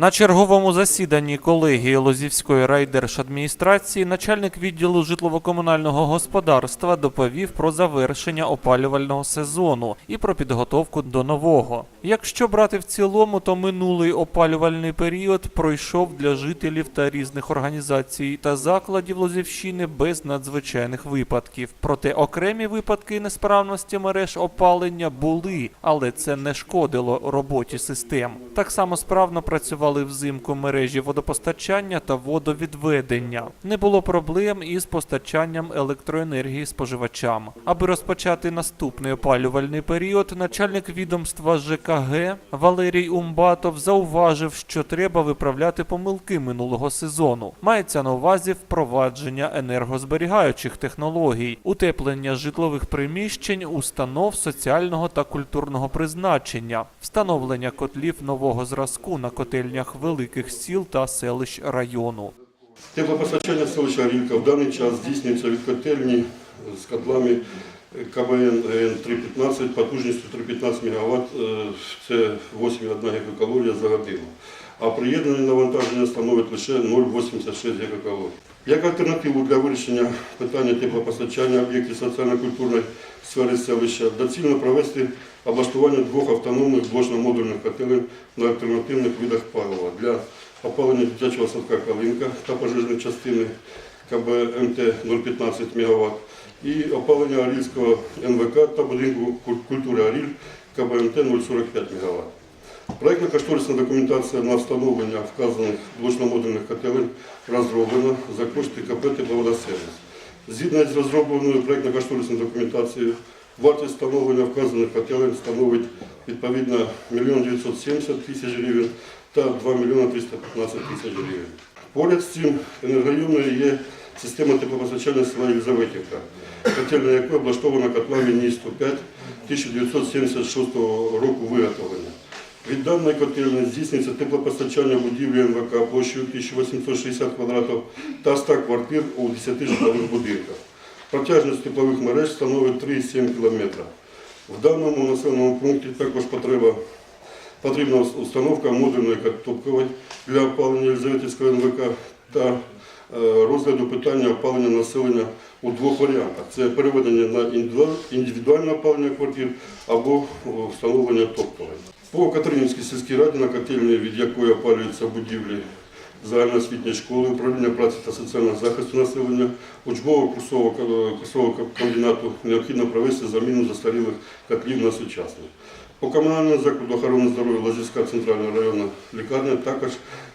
На черговому засіданні колегії Лозівської райдержадміністрації начальник відділу житлово-комунального господарства доповів про завершення опалювального сезону і про підготовку до нового. Якщо брати в цілому, то минулий опалювальний період пройшов для жителів та різних організацій та закладів Лозівщини без надзвичайних випадків. Проте окремі випадки несправності мереж опалення були, але це не шкодило роботі систем. Так само справно працювали взимку мережі водопостачання та водовідведення. Не було проблем із постачанням електроенергії споживачам. Аби розпочати наступний опалювальний період, начальник відомства ЖКГ Валерій Умбатов зауважив, що треба виправляти помилки минулого сезону. Мається на увазі впровадження енергозберігаючих технологій, утеплення житлових приміщень, установ соціального та культурного призначення, встановлення котлів нового зразку на котельнях великих сіл та селищ району. Теплопостачання селища Рівка в даний час здійснюється від котельні з котлами КВН 315 потужністю 315 МВт, це 8,1 гігакалорія за годину. А приєднане навантаження становить лише 0,86 гігакалорій. Як альтернативу для вирішення питання теплопостачання об'єктів соціально-культурної сфери селища доцільно провести облаштування двох автономних блочно-модульних котелень на альтернативних видах палива для опалення дитячого садка Калинка та пожежної частини КБ МТ 015 МВт і опалення Арільського НВК та будинку культури Аріль КБ МТ 045 МВт. Проектно-кошторисна документація на встановлення вказаних блочно-модульних котелень розроблена за кошти КП «Тепловодосервіс». Згідно з розробленою проектно-кошторисною документацією, вартість встановлення вказаних котелень становить відповідно 1 970 тисяч гривень та 2 мільйони 315 тисяч гривень. Поряд з цим енергоємною є система теплопостачання села Єлизаветівка, котельня якої облаштована котлами НІС-105 1976 року виготовлення. Від даної котельні здійснюється теплопостачання будівлі МВК площею 1860 квадратів та 100 квартир у 10 житлових будинках. Протяжність теплових мереж становить 3,7 км. В даному населеному пункті також потреба, потрібна установка модульної топкової для опалення Єлизаветівського МВК та е, розгляду питання опалення населення у двох варіантах. Це переведення на індивідуальне опалення квартир або е, встановлення топкової. По Катеринівській сільській раді, на котельні, від якої опалюються будівлі загальноосвітньої школи, управління праці та соціального захисту населення, учбового курсового, комбінату необхідно провести заміну застарілих котлів на сучасні. По комунальному закладу охорони здоров'я Лазівська центральна районна лікарня також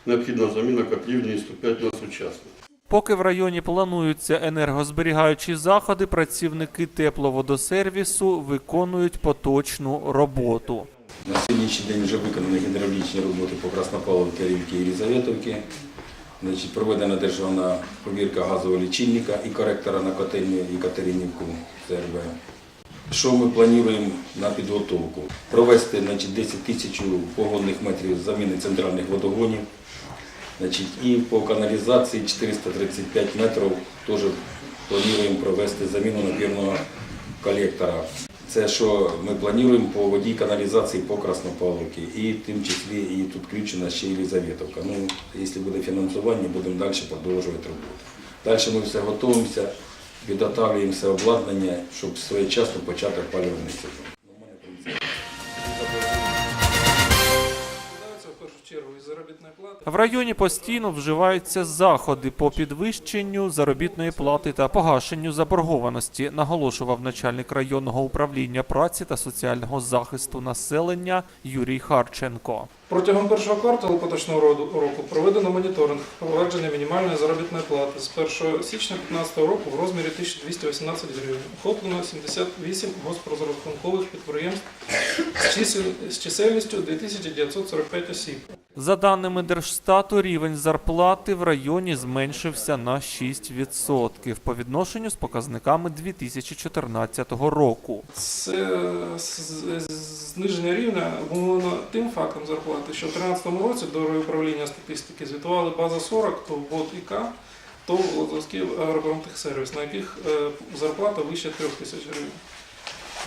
необхідна заміна котлів НІС-105 на сучасні. Поки в районі плануються енергозберігаючі заходи, працівники тепловодосервісу виконують поточну роботу. На сьогоднішній день вже виконані гідравлічні роботи по Краснопавловці, Рівки і. Значить, проведена державна повірка газового лічильника і коректора на котельню і Катеринівку ЦРВ. Що ми плануємо на підготовку? Провести значить, 10 тисяч погодних метрів заміни центральних водогонів. Значить, і по каналізації 435 метрів теж плануємо провести заміну напірного колектора. Це що ми плануємо по воді каналізації по Краснопавловці і тим числі і тут включена ще Єлизаветовка. Ну, якщо буде фінансування, будемо далі продовжувати роботу. Далі ми все готуємося, підготовлюємо все обладнання, щоб своєчасно почати опалювальний сезон. Чергу із заробітної плати. В районі постійно вживаються заходи по підвищенню заробітної плати та погашенню заборгованості, наголошував начальник районного управління праці та соціального захисту населення Юрій Харченко. Протягом першого кварталу поточного року проведено моніторинг впровадження мінімальної заробітної плати з 1 січня 2015 року в розмірі 1218 гривень. Охоплено 78 госпрозрахункових підприємств з чисельністю 2945 осіб. За даними Держстату, рівень зарплати в районі зменшився на 6% по відношенню з показниками 2014 року. Це зниження рівня обумовлено тим фактом зарплати, що в 2013 році до управління статистики звітували база 40, то БОД ІК, то Лозовський агропромтехсервіс, на яких е, зарплата вище 3 тисяч гривень.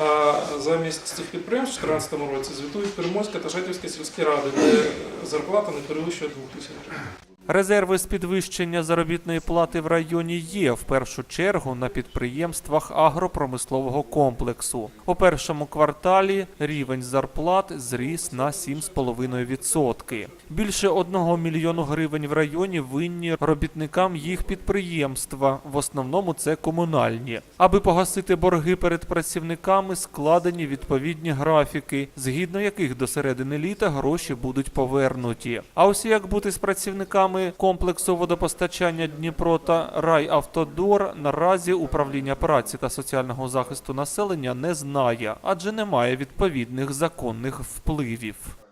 А замість цих підприємств у 2014 році звітують Приморська та Шатівська сільські ради, де зарплата не перевищує 2 тисяч гривень. Резерви з підвищення заробітної плати в районі є в першу чергу на підприємствах агропромислового комплексу. У першому кварталі рівень зарплат зріс на 7,5%. Більше 1 мільйону гривень в районі винні робітникам їх підприємства. В основному це комунальні. Аби погасити борги перед працівниками, складені відповідні графіки, згідно яких до середини літа гроші будуть повернуті. А ось як бути з працівниками комплексу водопостачання Дніпро та Райавтодор наразі управління праці та соціального захисту населення не знає, адже немає відповідних законних впливів.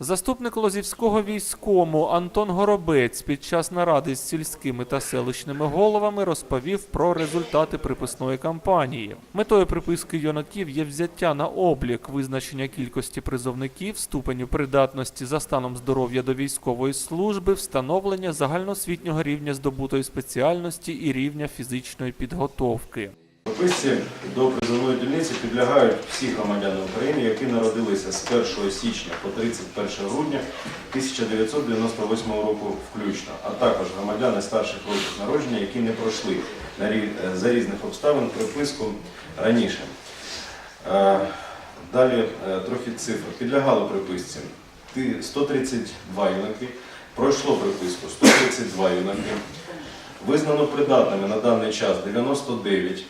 Заступник Лозівського війському Антон Горобець під час наради з сільськими та селищними головами розповів про результати приписної кампанії. Метою приписки юнаків є взяття на облік, визначення кількості призовників, ступеню придатності за станом здоров'я до військової служби, встановлення загальноосвітнього рівня здобутої спеціальності і рівня фізичної підготовки. Прописці до призовної дільниці підлягають всі громадяни України, які народилися з 1 січня по 31 грудня 1998 року включно, а також громадяни старших років народження, які не пройшли е, за різних обставин приписку раніше. Е, Далі е, трохи цифр. Підлягало приписці 132 юнаки, пройшло приписку 132 юнаки, визнано придатними на даний час 99,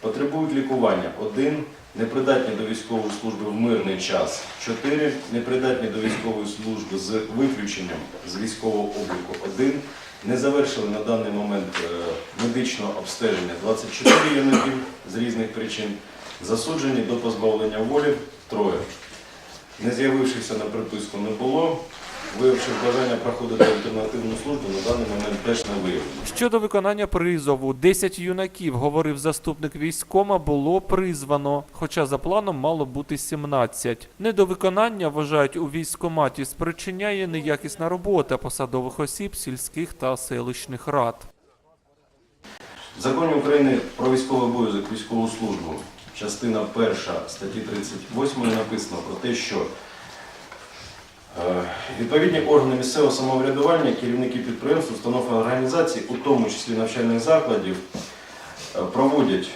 потребують лікування. 1, непридатні до військової служби в мирний час. 4, непридатні до військової служби з виключенням з військового обліку. 1, не завершили на даний момент е, медичного обстеження. 24 юнаків з різних причин, засуджені до позбавлення волі. Троє. Не з'явившихся на приписку не було, виявивши бажання проходити альтернативну службу, на даний момент теж не виявлено. Щодо виконання призову, 10 юнаків, говорив заступник військома, було призвано, хоча за планом мало бути 17. Недовиконання, вважають у військкоматі, спричиняє неякісна робота посадових осіб сільських та селищних рад. В законі України про військовий обов'язок військову службу, частина 1 статті 38 написано про те, що відповідні органи місцевого самоврядування, керівники підприємств, установ організацій, у тому числі навчальних закладів, е, проводять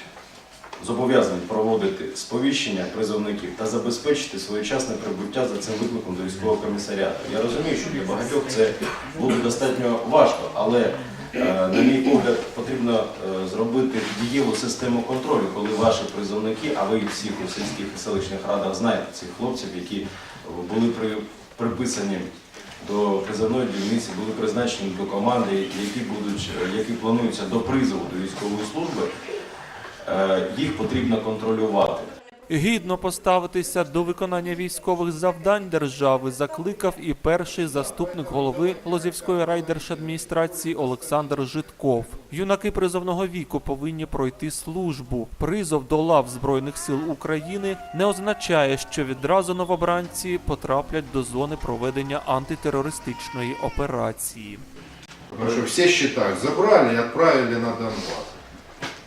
зобов'язані проводити сповіщення призовників та забезпечити своєчасне прибуття за цим викликом до військового комісаріату. Я розумію, що для багатьох це буде достатньо важко, але е, на мій погляд потрібно е, зробити дієву систему контролю, коли ваші призовники, а ви всіх у сільських і селищних радах знаєте цих хлопців, які були при, приписані до призовної дільниці, були призначені до команди, які будуть, е, які плануються до призову до військової служби. Е, їх потрібно контролювати. Гідно поставитися до виконання військових завдань держави закликав і перший заступник голови Лозівської райдержадміністрації Олександр Житков. Юнаки призовного віку повинні пройти службу. Призов до лав Збройних сил України не означає, що відразу новобранці потраплять до зони проведення антитерористичної операції. Потому что все считают, забрали и отправили на Донбасс.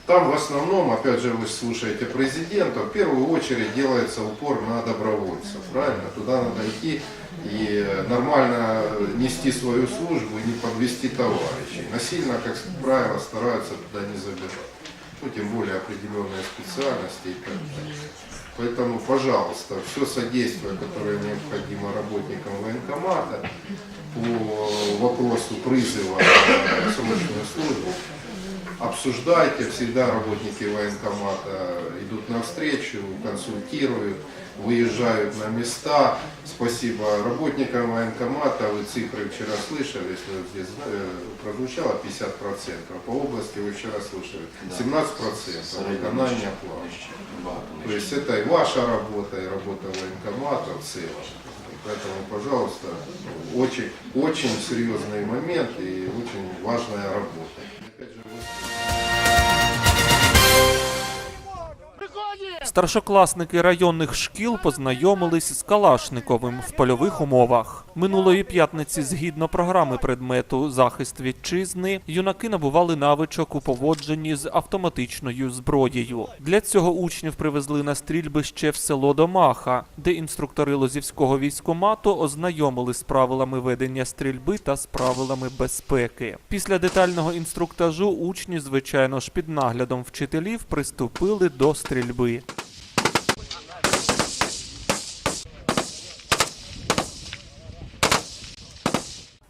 Там в основном, опять же, вы слушаете президента, в первую очередь делается упор на добровольцев, правильно? Туда надо идти и нормально нести свою службу и не подвести товарищей. Насильно, как правило, стараются туда не забирать. Ну, тем более определенные специальности и так далее. Поэтому, пожалуйста, все содействие, которое необходимо работникам военкомата по вопросу призыва на срочную службу, обсуждайте, всегда работники военкомата идут навстречу, консультируют, выезжают на места. Спасибо работникам военкомата, вы цифры вчера слышали, если здесь э, прозвучало 50%, по области вы вчера слышали 17% выполнения плана. То есть это и ваша работа, и работа военкомата в целом. Поэтому, пожалуйста, очень, очень серьезный момент и очень важная работа. Старшокласники районних шкіл познайомились з Калашниковим в польових умовах. Минулої п'ятниці, згідно програми предмету захист вітчизни, юнаки набували навичок у поводженні з автоматичною зброєю. Для цього учнів привезли на стрільбище в село Домаха, де інструктори Лозівського військомату ознайомили з правилами ведення стрільби та з правилами безпеки. Після детального інструктажу учні, звичайно ж, під наглядом вчителів приступили до стрільби.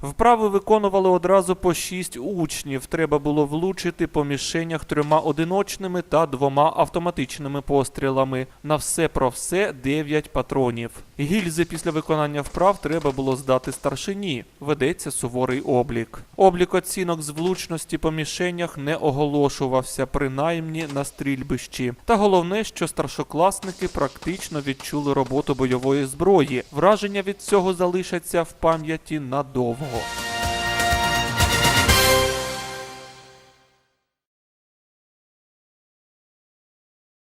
Вправи виконували одразу по шість учнів. Треба було влучити по мішенях трьома одиночними та двома автоматичними пострілами. На все про все дев'ять патронів. Гільзи після виконання вправ треба було здати старшині. Ведеться суворий облік. Облік оцінок з влучності по мішенях не оголошувався, принаймні на стрільбищі. Та головне, що старшокласники практично відчули роботу бойової зброї. Враження від цього залишаться в пам'яті надовго. 어?